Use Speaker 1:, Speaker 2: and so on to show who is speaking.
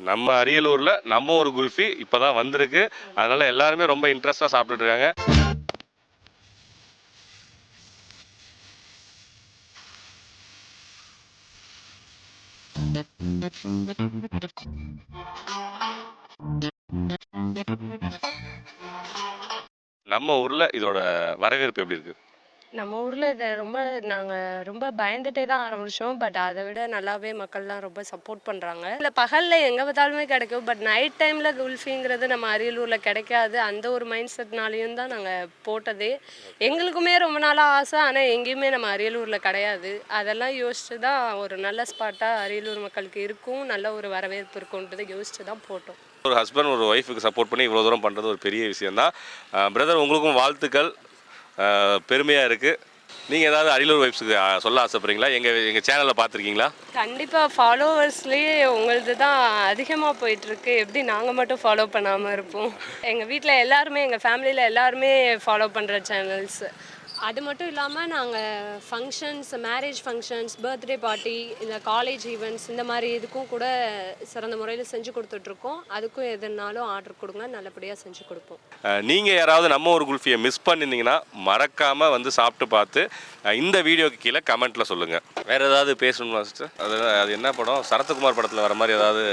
Speaker 1: நம்ம அரியலூர்ல நம்ம ஒரு குல்ஃபி இப்பதான் வந்திருக்கு. அதனால எல்லாருமே ரொம்ப இன்ட்ரெஸ்டா சாப்பிட்டு இருக்காங்க நம்ம ஊர்ல இதோட வரவேற்பு எப்படி இருக்கு?
Speaker 2: நம்ம ஊர்ல இதை ரொம்ப நாங்க ரொம்ப பயந்துட்டே தான் ஆரம்பிச்சோம். பட் அதை விட நல்லாவே மக்கள்லாம் ரொம்ப சப்போர்ட் பண்றாங்க. இல்ல பகல்ல எங்க பார்த்தாலுமே கிடைக்கும். பட் நைட் டைம்ல குல்ஃபிங்கிறது நம்ம அரியலூர்ல கிடைக்காது. அந்த ஒரு மைண்ட் செட்னாலையும் தான் நாங்க போட்டதே. எங்களுக்குமே ரொம்ப நாளா ஆசை. ஆனா எங்கேயுமே நம்ம அரியலூர்ல கிடையாது. அதெல்லாம் யோசிச்சு தான் ஒரு நல்ல ஸ்பாட்டா அரியலூர் மக்களுக்கு இருக்கும். நல்ல ஒரு வரவேற்பு இருக்கும்ன்றதை யோசிச்சு தான் போட்டோம்.
Speaker 1: ஒரு ஹஸ்பண்ட் ஒரு ஒய்ஃபுக்கு சப்போர்ட் பண்ணி இவ்வளோ தூரம் பண்ணுறது ஒரு பெரிய விஷயம் தான் பிரதர் உங்களுக்கும் வாழ்த்துக்கள். பெருமையாக இருக்குது நீங்கள் ஏதாவது அரியலூர் வைப்ஸுக்கு சொல்ல ஆசைப்படுறீங்களா? எங்கள் எங்கள் சேனலில் பார்த்துருக்கீங்களா?
Speaker 2: கண்டிப்பாக ஃபாலோவர்ஸ்லேயே உங்களது தான் அதிகமாக போயிட்டுருக்கு. எப்படி நாங்கள் மட்டும் ஃபாலோ பண்ணாமல் இருப்போம்? எங்கள் வீட்டில் எல்லாருமே எங்கள் ஃபேமிலியில் எல்லாருமே ஃபாலோ பண்ணுற சேனல்ஸ் அது மட்டும் இல்லாமல் நாங்கள் functions marriage functions birthday party இல்லை காலேஜ் ஈவெண்ட்ஸ் இந்த மாதிரி இதுக்கும் கூட சிறந்த முறையில் செஞ்சு கொடுத்துட்ருக்கோம். அதுக்கும் எதுனாலும் ஆர்டர் கொடுங்க நல்லபடியாக செஞ்சு கொடுப்போம்.
Speaker 1: நீங்கள் யாராவது நம்ம ஒரு குல்ஃபியை மிஸ் பண்ணியிருந்தீங்கன்னா மறக்காமல் வந்து சாப்பிட்டு பார்த்து இந்த வீடியோக்கு கீழே கமெண்ட்டில் சொல்லுங்கள் வேறு ஏதாவது பேசணுமா சிஸ்டர் அது அது என்ன படம்? சரத்குமார் படத்தில் வர மாதிரி ஏதாவது